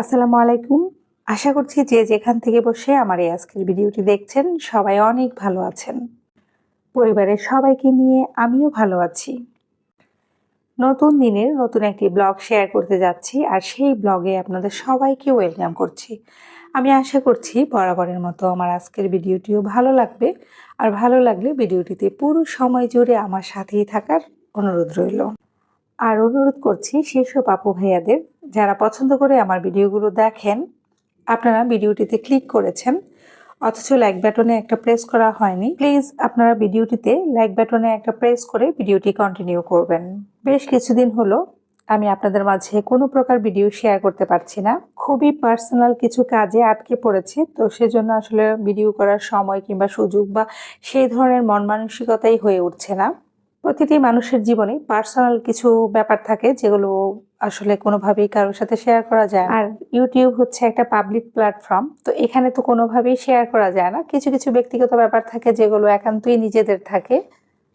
আসসালামু আলাইকুম। আশা করছি যে যেখান থেকে বসে আমার এই আজকের ভিডিওটি দেখছেন, সবাই অনেক ভালো আছেন। পরিবারের সবাইকে নিয়ে আমিও ভালো আছি। নতুন দিনের নতুন একটি ব্লগ শেয়ার করতে যাচ্ছি আর সেই ব্লগে আপনাদের সবাইকে ওয়েলকাম করছি। আমি আশা করছি বরাবরের মতো আমার আজকের ভিডিওটিও ভালো লাগবে আর ভালো লাগলে ভিডিওটিতে পুরো সময় জুড়ে আমার সাথেই থাকার অনুরোধ রইল। আর অনুরোধ করছি সেসব আপু ভাইয়াদের, যারা পছন্দ করে আমার ভিডিওগুলো দেখেন, আপনারা ভিডিওটিতে ক্লিক করেছেন, অথচ লাইক বাটনে একটা প্রেস করা হয়নি প্লিজ আপনারা ভিডিওটিতে লাইক বাটনে একটা প্রেস করে ভিডিওটি কন্টিনিউ করবেন। বেশ কিছুদিন হলো, আমি আপনাদের মাঝে কোনো প্রকার ভিডিও শেয়ার করতে পারছি না। খুবই পার্সোনাল কিছু কাজে আটকে পড়েছি, তো সেজন্য আসলে ভিডিও করার সময় কিংবা সুযোগ বা সেই ধরনের মন মানসিকতাই হয়ে উঠছে না। প্রতিটি মানুষের জীবনে পার্সোনাল কিছু ব্যাপার থাকে যেগুলো আসলে কোনোভাবেই কারোর সাথে শেয়ার করা যায় আর ইউটিউব হচ্ছে একটা পাবলিক প্ল্যাটফর্ম তো এখানে তো কোনোভাবেই শেয়ার করা যায় না। কিছু কিছু ব্যক্তিগত ব্যাপার থাকে যেগুলো একান্তই নিজেদের থাকে।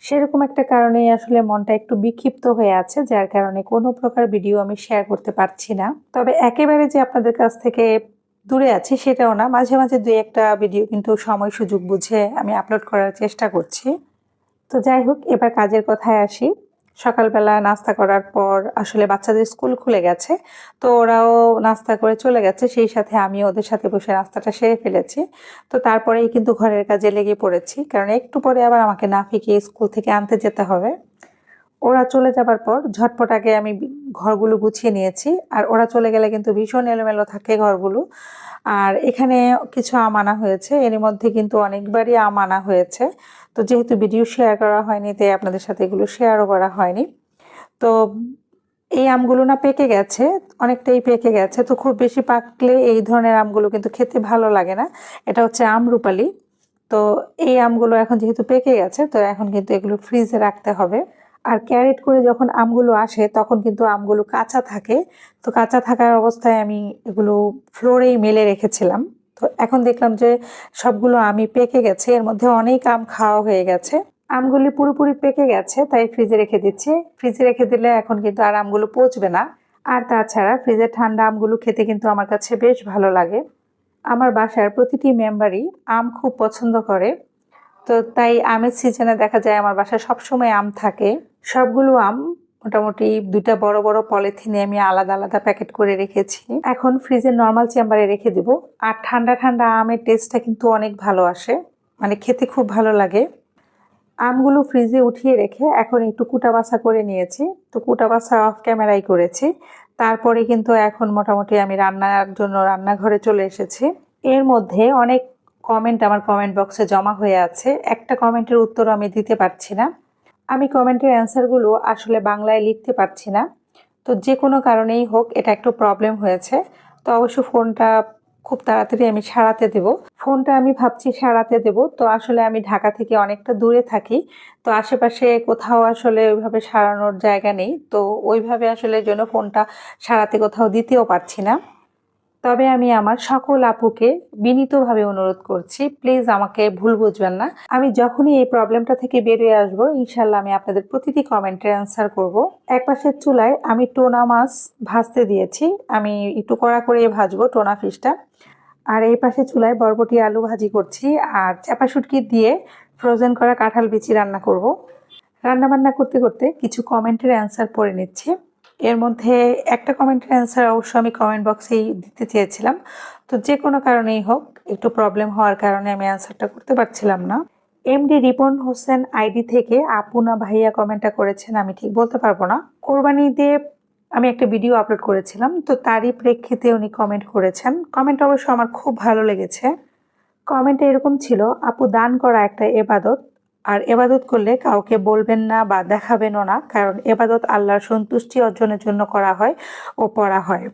সেরকম একটা কারণেই আসলে মনটা একটু বিক্ষিপ্ত হয়ে আছে, যার কারণে কোনো প্রকার ভিডিও আমি শেয়ার করতে পারছি না। তবে একেবারে যে আপনাদের কাছ থেকে দূরে আছি সেটাও না, মাঝে মাঝে দুই একটা ভিডিও কিন্তু সময় সুযোগ বুঝে আমি আপলোড করার চেষ্টা করছি। তো যাই হোক, এবার কাজের কথায় আসি। সকালবেলা নাস্তা করার পর আসলে বাচ্চাদের স্কুল খুলে গেছে, তো ওরাও নাস্তা করে চলে গেছে। সেই সাথে আমি ওদের সাথে বসে নাস্তাটা সেরে ফেলেছি। তো তারপরেই কিন্তু ঘরের কাজে লেগে পড়েছি, কারণ একটু পরে আবার আমাকে নাফিকে স্কুল থেকে আনতে যেতে হবে। ওরা চলে যাবার পর ঝটপট আগে আমি ঘরগুলো গুছিয়ে নিয়েছি, আর ওরা চলে গেলে কিন্তু ভীষণ এলোমেলো থাকে ঘরগুলো। আর এখানে কিছু আম আনা হয়েছে এর মধ্যে কিন্তু অনেকবারই আম আনা হয়েছে। তো যেহেতু ভিডিও শেয়ার করা হয়নি, তাই আপনাদের সাথে এগুলো শেয়ারও করা হয়নি। তো এই আমগুলো না পেকে গেছে, অনেকটাই পেকে গেছে। তো খুব বেশি পাকলে এই ধরনের আমগুলো কিন্তু খেতে ভালো লাগে না। এটা হচ্ছে আমরুপালি। তো এই আমগুলো এখন যেহেতু পেকে গেছে, তো এখন কিন্তু এগুলো ফ্রিজে রাখতে হবে। আর ক্যারেট করে যখন আমগুলো আসে, তখন কিন্তু আমগুলো কাঁচা থাকে। তো কাঁচা থাকার অবস্থায় আমি এগুলো ফ্লোরেই মেলে রেখেছিলাম। তো এখন দেখলাম যে সবগুলো আমি পেকে গেছে, এর মধ্যে অনেক আম খাওয়া হয়ে গেছে। আমগুলি পুরোপুরি পেকে গেছে, তাই ফ্রিজে রেখে দিচ্ছি। ফ্রিজে রেখে দিলে এখন কিন্তু আর আমগুলো পচবে না। আর তাছাড়া ফ্রিজের ঠান্ডা আমগুলো খেতে কিন্তু আমার কাছে বেশ ভালো লাগে। আমার বাসার প্রতিটি মেম্বারই আম খুব পছন্দ করে। তো তাই আমের সিজনে দেখা যায় আমার বাসায় সবসময় আম থাকে। সবগুলো আম মোটামুটি দুটা বড় বড় পলিথিনে আমি আলাদা আলাদা প্যাকেট করে রেখেছি। এখন ফ্রিজের নর্মাল চেম্বারে রেখে দিব। আর ঠান্ডা ঠান্ডা আমের টেস্টটা কিন্তু অনেক ভালো আসে। মানে খেতে খুব ভালো লাগে। আমগুলো ফ্রিজে উঠিয়ে রেখে এখন একটু কুটা বাছা করে নিয়েছি। তো কুটা বাছা অফ ক্যামেরাই করেছি। তারপরে কিন্তু এখন মোটামুটি আমি রান্নার জন্য রান্নাঘরে চলে এসেছি। এর মধ্যে অনেক কমেন্ট আমার কমেন্ট বক্সে জমা হয়ে আছে। একটা কমেন্টের উত্তর আমি দিতে পারছি না। আমি কমেন্টের অ্যান্সারগুলো আসলে বাংলায় লিখতে পারছি না। তো যে কোনো কারণেই হোক, এটা একটু প্রবলেম হয়েছে। তো অবশ্য ফোনটা খুব তাড়াতাড়ি আমি সারাতে দেব। ফোনটা আমি ভাবছি সারাতে দেব। তো আসলে আমি ঢাকা থেকে অনেকটা দূরে থাকি। তো আশেপাশে কোথাও আসলে ওইভাবে সারানোর জায়গা নেই। তো ওইভাবে আসলে জন্য ফোনটা সারাতে কোথাও দিতেও পারছি না। তবে আমি আমার সকল আপুকে বিনীতভাবে অনুরোধ করছি প্লিজ আমাকে ভুল বুঝবেন না। আমি যখনই এই প্রবলেমটা থেকে বেরিয়ে আসব ইনশাল্লাহ আমি আপনাদের প্রতিটি কমেন্টের অ্যান্সার করব। এক পাশের চুলায় আমি টোনা মাছ ভাজতে দিয়েছি, আমি একটু কড়া করে ভাজবো টোনা ফিশটা আর এই পাশে চুলায় বরবটি আলু ভাজি করছি, আর চাপা শুটকি দিয়ে ফ্রোজেন করা কাঁঠাল বিচি রান্না করব। রান্না বান্না করতে করতে কিছু কমেন্টের অ্যান্সার পড়ে নিচ্ছি। এর মধ্যে একটা কমেন্টের অ্যান্সার অবশ্য আমি কমেন্ট বক্সেই দিতে চেয়েছিলাম। তো যে কোনো কারণেই হোক, একটু প্রবলেম হওয়ার কারণে আমি অ্যান্সারটা করতে পারছিলাম না। এমডি রিপন হোসেন আইডি থেকে আপু না ভাইয়া কমেন্টটা করেছেন, আমি ঠিক বলতে পারব না। কোরবানি দিয়ে আমি একটা ভিডিও আপলোড করেছিলাম, তো তারই প্রেক্ষিতে উনি কমেন্ট করেছেন। কমেন্ট অবশ্য আমার খুব ভালো লেগেছে। কমেন্টে এরকম ছিল, আপু দান করা একটা এবাদত আর এবাদত করলে কাউকে বলবেন না বা দেখাবেনও না, কারণ এবাদত আল্লাহর সন্তুষ্টি অর্জনের জন্য করা হয় ও পড়া হয়।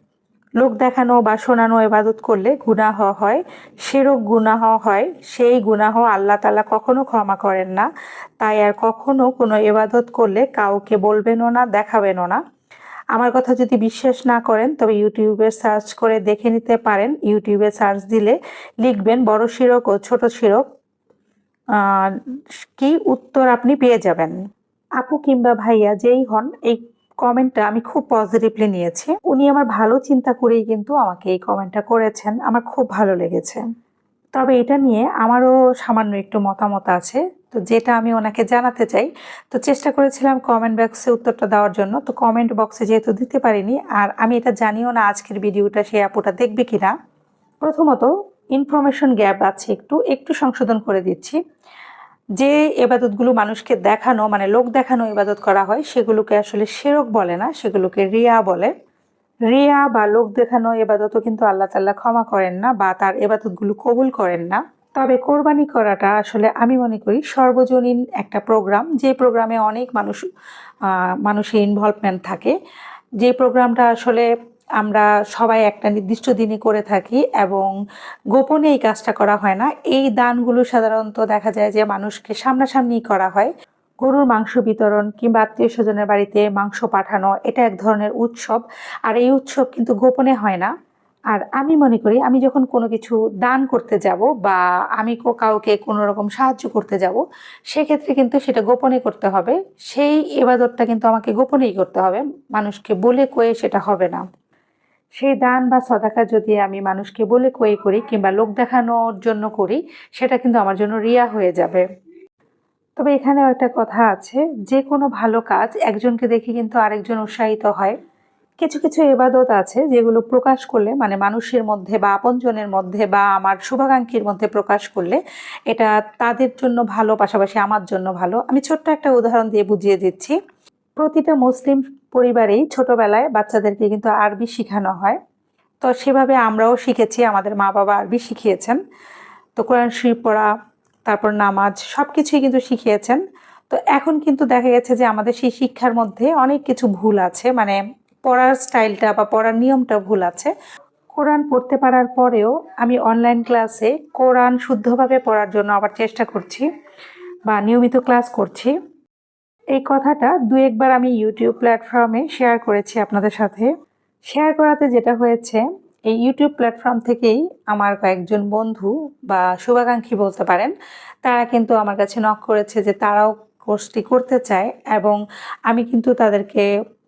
লোক দেখানো বা শোনানো এবাদত করলে গুনাহ হয় সেরক গুনাহ হয়, সেই গুনাহ আল্লাহ তালা কখনো ক্ষমা করেন না। তাই আর কখনো কোনো এবাদত করলে কাউকে বলবেনও না, দেখাবেনও না। আমার কথা যদি বিশ্বাস না করেন, তবে ইউটিউবে সার্চ করে দেখে নিতে পারেন। ইউটিউবে সার্চ দিলে লিখবেন বড় শিরক ও ছোট শিরক। কি উত্তর আপনি পেয়ে যাবেন? আপু কিংবা ভাইয়া যেই হন, এই কমেন্টটা আমি খুব পজিটিভলি নিয়েছি। উনি আমার ভালো চিন্তা করেই কিন্তু আমাকে এই কমেন্টটা করেছেন। আমার খুব ভালো লেগেছে। তবে এটা নিয়ে আমারও সামান্য একটু মতামত আছে। তো যেটা আমি ওনাকে জানাতে চাই, তো চেষ্টা করেছিলাম কমেন্ট বক্সে উত্তরটা দেওয়ার জন্য। তো কমেন্ট বক্সে যেহেতু দিতে পারিনি, আর আমি এটা জানিও না আজকের ভিডিওটা সেই আপুটা দেখবে কিনা। প্রথমত ইনফরমেশন গ্যাপ আছে একটু একটু সংশোধন করে দিচ্ছি। যে এবাদতগুলো মানুষকে দেখানো মানে লোক দেখানো ইবাদত করা হয়, সেগুলোকে আসলে সেরক বলে না, সেগুলোকে রিয়া বলে। রিয়া বা লোক দেখানো এবাদতও কিন্তু আল্লাহ তাল্লাহ ক্ষমা করেন না বা তার এবাদতগুলো কবুল করেন না। তবে কোরবানি করাটা আসলে আমি মনে করি সর্বজনীন একটা প্রোগ্রাম যে প্রোগ্রামে অনেক মানুষ মানুষের ইনভলভমেন্ট থাকে। যে প্রোগ্রামটা আসলে আমরা সবাই একটা নির্দিষ্ট দিনে করে থাকি এবং গোপনে এই কাজটা করা হয় না। এই দানগুলো সাধারণত দেখা যায় যে মানুষকে সামনাসামনি করা হয়। গরুর মাংস বিতরণ কিংবা আত্মীয় স্বজনের বাড়িতে মাংস পাঠানো, এটা এক ধরনের উৎসব। আর এই উৎসব কিন্তু গোপনে হয় না। আর আমি মনে করি, আমি যখন কোনো কিছু দান করতে যাব বা আমি কাউকে কোনো রকম সাহায্য করতে যাব, সেক্ষেত্রে কিন্তু সেটা গোপনে করতে হবে। সেই এবাদতটা কিন্তু আমাকে গোপনেই করতে হবে। মানুষকে বলে কয়ে সেটা হবে না। সেই দান বা সদাকা যদি আমি মানুষকে বলে কয়ে করি কিংবা লোক দেখানোর জন্য করি, সেটা কিন্তু আমার জন্য রিয়া হয়ে যাবে। তবে এখানেও একটা কথা আছে, যে কোনো ভালো কাজ একজনকে দেখে কিন্তু আরেকজন উৎসাহিত হয়। কিছু কিছু এবাদত আছে যেগুলো প্রকাশ করলে মানে মানুষের মধ্যে বা আপনজনের মধ্যে বা আমার শুভাকাঙ্ক্ষীর মধ্যে প্রকাশ করলে, এটা তাদের জন্য ভালো, পাশাপাশি আমার জন্য ভালো। আমি ছোট্ট একটা উদাহরণ দিয়ে বুঝিয়ে দিচ্ছি। প্রতিটা মুসলিম পরিবারেই ছোটবেলায় বাচ্চাদেরকে কিন্তু আরবি শেখানো হয়। তো সেভাবে আমরাও শিখেছি, আমাদের মা বাবা আরবি শিখিয়েছেন। তো কোরআন শরীফ পড়া, তারপর নামাজ সব কিছুই কিন্তু শিখিয়েছেন। তো এখন কিন্তু দেখা গেছে যে আমাদের সেই শিক্ষার মধ্যে অনেক কিছু ভুল আছে মানে পড়ার স্টাইলটা বা পড়ার নিয়মটা ভুল আছে। কোরআন পড়তে পারার পরেও আমি অনলাইন ক্লাসে কোরআন শুদ্ধভাবে পড়ার জন্য আবার চেষ্টা করছি বা নিয়মিত ক্লাস করছি। এই কথাটা দু একবার আমি ইউটিউব প্ল্যাটফর্মে শেয়ার করেছি আপনাদের সাথে। শেয়ার করাতে যেটা হয়েছে, এই ইউটিউব প্ল্যাটফর্ম থেকেই আমার কয়েকজন বন্ধু বা শুভাকাঙ্ক্ষী বলতে পারেন, তারা কিন্তু আমার কাছে নক করেছে যে তারাও কোর্সটি করতে চায় এবং আমি কিন্তু তাদেরকে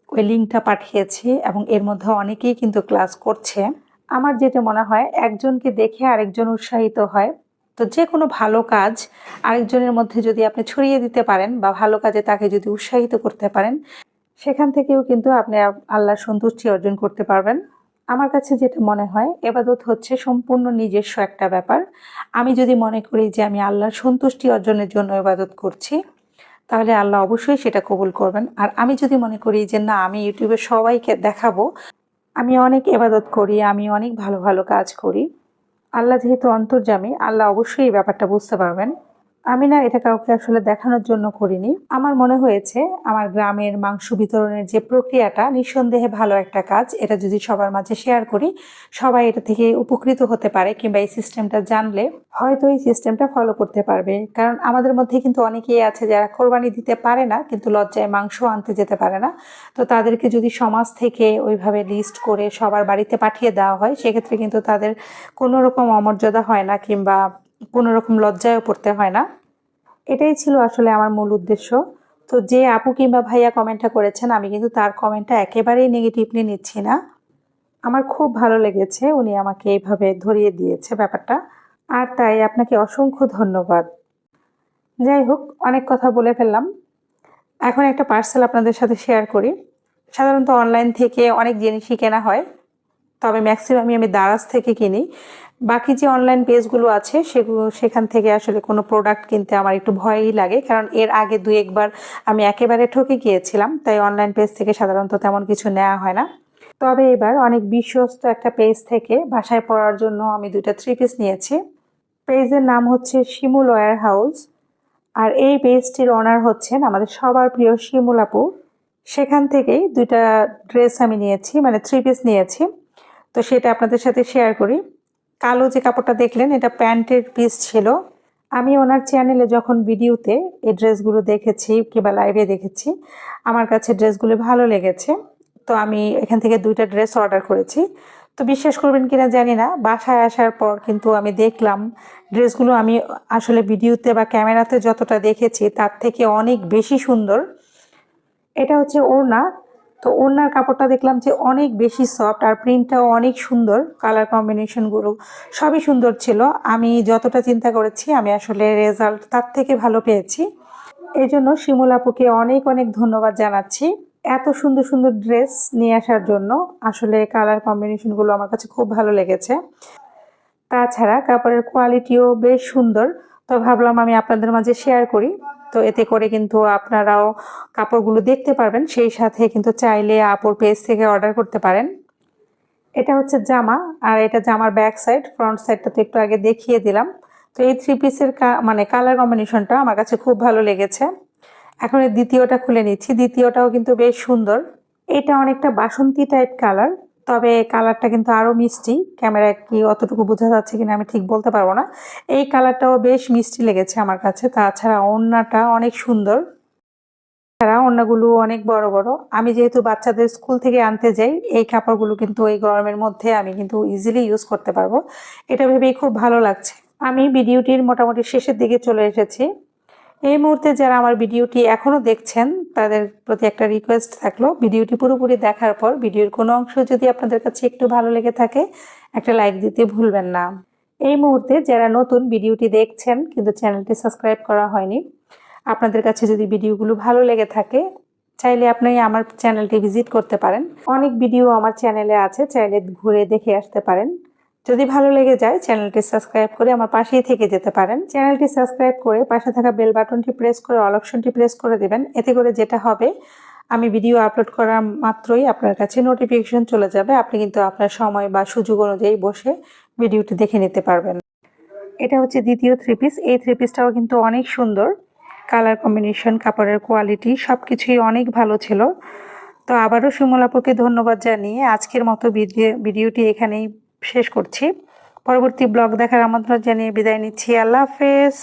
ওই লিঙ্কটা পাঠিয়েছি এবং এর মধ্যে অনেকেই কিন্তু ক্লাস করছে। আমার যেটা মনে হয়, একজনকে দেখে আরেকজন উৎসাহিত হয়। তো যে কোনো ভালো কাজ আরেকজনের মধ্যে যদি আপনি ছড়িয়ে দিতে পারেন বা ভালো কাজে তাকে যদি উৎসাহিত করতে পারেন, সেখান থেকেও কিন্তু আপনি আল্লাহর সন্তুষ্টি অর্জন করতে পারবেন। আমার কাছে যেটা মনে হয়, এবাদত হচ্ছে সম্পূর্ণ নিজস্ব একটা ব্যাপার। আমি যদি মনে করি যে আমি আল্লাহর সন্তুষ্টি অর্জনের জন্য এবাদত করছি, তাহলে আল্লাহ অবশ্যই সেটা কবুল করবেন। আর আমি যদি মনে করি যে না, আমি ইউটিউবে সবাইকে দেখাবো, আমি অনেক এবাদত করি, আমি অনেক ভালো ভালো কাজ করি আল্লাহ যেহেতু অন্তর্জামী আল্লাহ অবশ্যই এই ব্যাপারটা বুঝতে পারবেন। আমি না এটা কাউকে আসলে দেখানোর জন্য করিনি। আমার মনে হয়েছে আমার গ্রামের মাংস বিতরণের যে প্রক্রিয়াটা নিঃসন্দেহে ভালো একটা কাজ। এটা যদি সবার মাঝে শেয়ার করি, সবাই এটা থেকে উপকৃত হতে পারে কিংবা এই সিস্টেমটা জানলে হয়তো এই সিস্টেমটা ফলো করতে পারবে। কারণ আমাদের মধ্যে কিন্তু অনেকেই আছে যারা কোরবানি দিতে পারে না, কিন্তু লজ্জায় মাংস আনতে যেতে পারে না। তো তাদেরকে যদি সমাজ থেকে ওইভাবে লিস্ট করে সবার বাড়িতে পাঠিয়ে দেওয়া হয়, সেক্ষেত্রে কিন্তু তাদের কোনো রকম অমর্যাদা হয় না কিংবা কোনো রকম লজ্জায়ও পড়তে হয় না। এটাই ছিল আসলে আমার মূল উদ্দেশ্য। তো যে আপু কিংবা ভাইয়া কমেন্টটা করেছেন, আমি কিন্তু তার কমেন্টটা একেবারেই নেগেটিভলি নিচ্ছি না। আমার খুব ভালো লেগেছে উনি আমাকে এইভাবে ধরিয়ে দিয়েছে ব্যাপারটা। আর তাই আপনাকে অসংখ্য ধন্যবাদ। যাই হোক, অনেক কথা বলে ফেললাম। এখন একটা পার্সেল আপনাদের সাথে শেয়ার করি। সাধারণত অনলাইন থেকে অনেক জিনিসই কেনা হয়। তবে ম্যাক্সিমামই আমি দারাজ থেকে কিনি। বাকি যে অনলাইন পেজগুলো আছে সেগুলো সেখান থেকে আসলে কোনো প্রোডাক্ট কিনতে আমার একটু ভয়ই লাগে। কারণ এর আগে দু একবার আমি একেবারে ঠকে গিয়েছিলাম, তাই অনলাইন পেজ থেকে সাধারণত তেমন কিছু নেওয়া হয় না। তবে এবার অনেক বিশ্বস্ত একটা পেজ থেকে বাসায় পড়ার জন্য আমি দুইটা থ্রি পিস নিয়েছি। পেজের নাম হচ্ছে শিমুল ওয়ার হাউস, আর এই পেজটির ওনার হচ্ছেন আমাদের সবার প্রিয় শিমুল সেখান থেকেই দুইটা ড্রেস আমি নিয়েছি মানে থ্রি পিস নিয়েছি। তো সেটা আপনাদের সাথে শেয়ার করি। কালো যে কাপড়টা দেখলেন, এটা প্যান্টের পিস ছিল। আমি ওনার চ্যানেলে যখন ভিডিওতে এই ড্রেসগুলো দেখেছি কিংবা লাইভে দেখেছি, আমার কাছে ড্রেসগুলো ভালো লেগেছে। তো আমি এখান থেকে দুইটা ড্রেস অর্ডার করেছি। তো বিশ্বাস করবেন কিনা জানি না, বাসায় আসার পর কিন্তু আমি দেখলাম ড্রেসগুলো আমি আসলে ভিডিওতে বা ক্যামেরাতে যতটা দেখেছি, তার থেকে অনেক বেশি সুন্দর। এটা হচ্ছে ওড়না তো ওনার কাপড়টা দেখলাম যে অনেক বেশি সফট আর প্রিন্টটাও অনেক সুন্দর কালার কম্বিনেশনগুলো সবই সুন্দর ছিল। আমি যতটা চিন্তা করেছি, আমি আসলে রেজাল্ট তার থেকে ভালো পেয়েছি। এই জন্য শিমুল আপুকে অনেক অনেক ধন্যবাদ জানাচ্ছি। এত সুন্দর সুন্দর ড্রেস নিয়ে আসার জন্য আসলে কালার কম্বিনেশনগুলো আমার কাছে খুব ভালো লেগেছে। তাছাড়া কাপড়ের কোয়ালিটিও বেশ সুন্দর। তো ভাবলাম আমি আপনাদের মাঝে শেয়ার করি। তো এতে করে কিন্তু আপনারাও কাপড়গুলো দেখতে পারবেন। সেই সাথে কিন্তু চাইলে আপুর পেজ থেকে অর্ডার করতে পারেন। এটা হচ্ছে জামা, আর এটা জামার ব্যাক সাইড ফ্রন্ট সাইডটা তো একটু আগে দেখিয়ে দিলাম। তো এই থ্রি পিসের মানে কালার কম্বিনেশনটা আমার কাছে খুব ভালো লেগেছে। এখন এই দ্বিতীয়টা খুলে নিচ্ছি। দ্বিতীয়টাও কিন্তু বেশ সুন্দর। এটা অনেকটা বাসন্তী টাইপ কালার তবে কালারটা কিন্তু আরও মিষ্টি। ক্যামেরায় কি অতটুকু বোঝা যাচ্ছে কিনা আমি ঠিক বলতে পারব না। এই কালারটাও বেশ মিষ্টি লেগেছে আমার কাছে। তাছাড়া ওড়নাটা অনেক সুন্দর। তাছাড়া ওড়নাগুলো অনেক বড় বড়। আমি যেহেতু বাচ্চাদের স্কুল থেকে আনতে যাই, এই কাপড়গুলো কিন্তু এই গরমের মধ্যে আমি কিন্তু ইজিলি ইউজ করতে পারব। এটা ভেবেই খুব ভালো লাগছে। আমি ভিডিওটির মোটামুটি শেষের দিকে চলে এসেছি। এই মুহূর্তে যারা আমার ভিডিওটি এখনও দেখছেন, তাদের প্রতি একটা রিকোয়েস্ট থাকল। ভিডিওটি পুরোপুরি দেখার পর, ভিডিওর কোনো অংশ যদি আপনাদের কাছে একটু ভালো লেগে থাকে, একটা লাইক দিতে ভুলবেন না। এই মুহূর্তে যারা নতুন ভিডিওটি দেখছেন, কিন্তু চ্যানেলটি সাবস্ক্রাইব করা হয়নি, আপনাদের কাছে যদি ভিডিওগুলো ভালো লেগে থাকে, চাইলে আপনি আমার চ্যানেলটি ভিজিট করতে পারেন। অনেক ভিডিও আমার চ্যানেলে আছে, চাইলে ঘুরে দেখে আসতে পারেন। যদি ভালো লেগে যায়, চ্যানেলটি সাবস্ক্রাইব করে আমার পাশেই থেকে যেতে পারেন। চ্যানেলটি সাবস্ক্রাইব করে পাশে থাকা বেল বাটনটি প্রেস করে, অল অপশনটি প্রেস করে দেবেন। এতে করে যেটা হবে, আমি ভিডিও আপলোড করা মাত্রই আপনার কাছে নোটিফিকেশন চলে যাবে। আপনি কিন্তু আপনার সময় বা সুযোগ অনুযায়ী বসে ভিডিওটি দেখে নিতে পারবেন। এটা হচ্ছে দ্বিতীয় থ্রি পিস এই থ্রি পিসটাও কিন্তু অনেক সুন্দর। কালার কম্বিনেশন, কাপড়ের কোয়ালিটি সব কিছুই অনেক ভালো ছিল। তো আবারও সুমলাপুকে ধন্যবাদ জানিয়ে আজকের মতো ভিডিও ভিডিওটি এখানেই শেষ করছি। পরবর্তী ব্লগ দেখার আমন্ত্রণ জানিয়ে বিদায় নিচ্ছি। আল্লাহ হাফেজ।